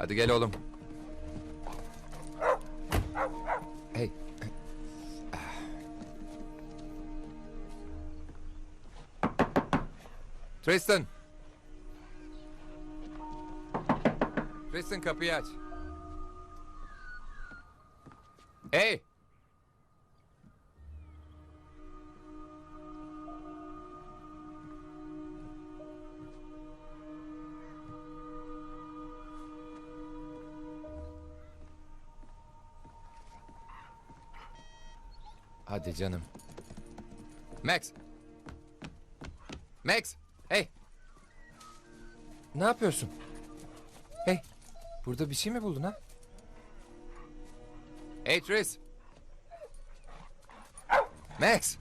Hadi gel oğlum. Hey. Tristan. Tristan kapıyı aç. Hey. Hadi canım. Max. Max. Hey. Ne yapıyorsun? Hey. Burada bir şey mi buldun ha? Hey Tris. Max.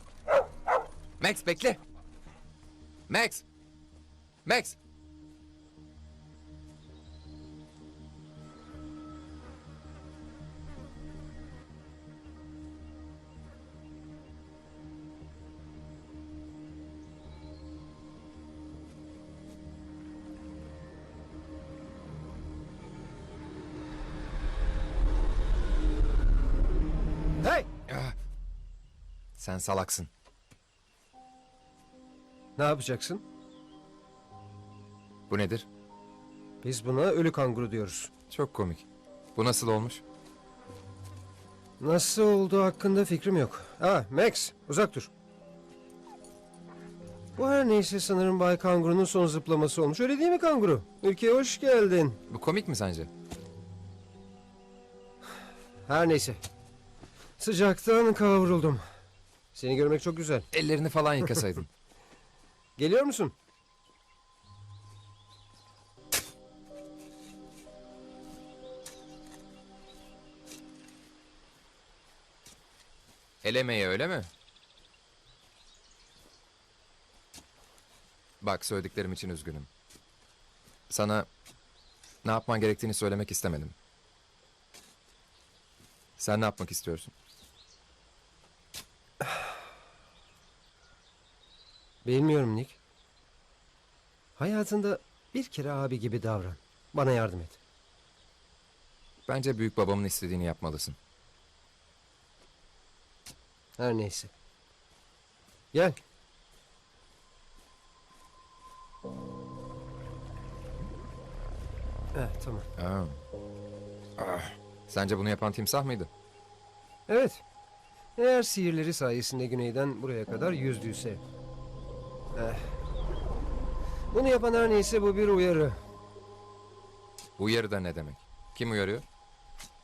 Max bekle. Max. Max. Sen salaksın. Ne yapacaksın? Bu nedir? Biz buna ölü kanguru diyoruz. Çok komik. Bu nasıl olmuş? Nasıl olduğu hakkında fikrim yok. Ha Max uzak dur. Bu her neyse sanırım Bay Kanguru'nun son zıplaması olmuş. Öyle değil mi kanguru? Ülkeye hoş geldin. Bu komik mi sence? Her neyse. Sıcaktan kavruldum. Seni görmek çok güzel. Ellerini falan yıkasaydın. Geliyor musun? Elemeye öyle mi? Bak söylediklerim için üzgünüm. Sana ne yapman gerektiğini söylemek istemedim. Sen ne yapmak istiyorsun? Bilmiyorum Nick. Hayatında bir kere abi gibi davran. Bana yardım et. Bence büyük babamın istediğini yapmalısın. Her neyse. Gel. Eh, tamam. Aa. Ah. Sence bunu yapan timsah mıydı? Evet. Eğer sihirleri sayesinde güneyden buraya kadar yüzdüyse. Eh. Bunu yapan her neyse bu bir uyarı. Uyarı da ne demek? Kim uyarıyor?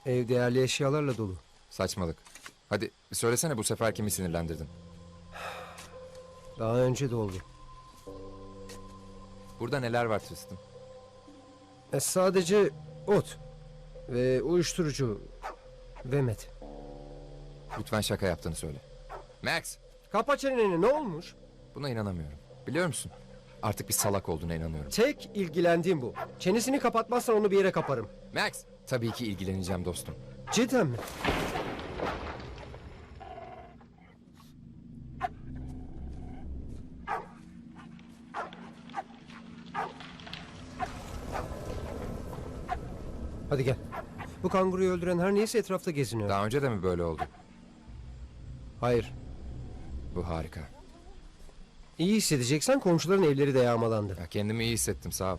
Ev değerli eşyalarla dolu. Saçmalık. Hadi söylesene bu sefer kimi sinirlendirdin? Daha önce de oldu. Burada neler var Tristan? E, sadece ot ve uyuşturucu ve met. Lütfen şaka yaptığını söyle. Max! Kapa çeneni ne olmuş? Buna inanamıyorum. Biliyor musun? Artık bir salak olduğuna inanıyorum. Tek ilgilendiğim bu. Çenesini kapatmazsan onu bir yere kaparım. Max! Tabii ki ilgileneceğim dostum. Cidden mi? Hadi gel. Bu kanguruyu öldüren her neyse etrafta geziniyor. Daha önce de mi böyle oldu? Hayır. Bu harika. İyi hissedeceksen komşuların evleri de yağmalandı. Ya kendimi iyi hissettim sağ ol.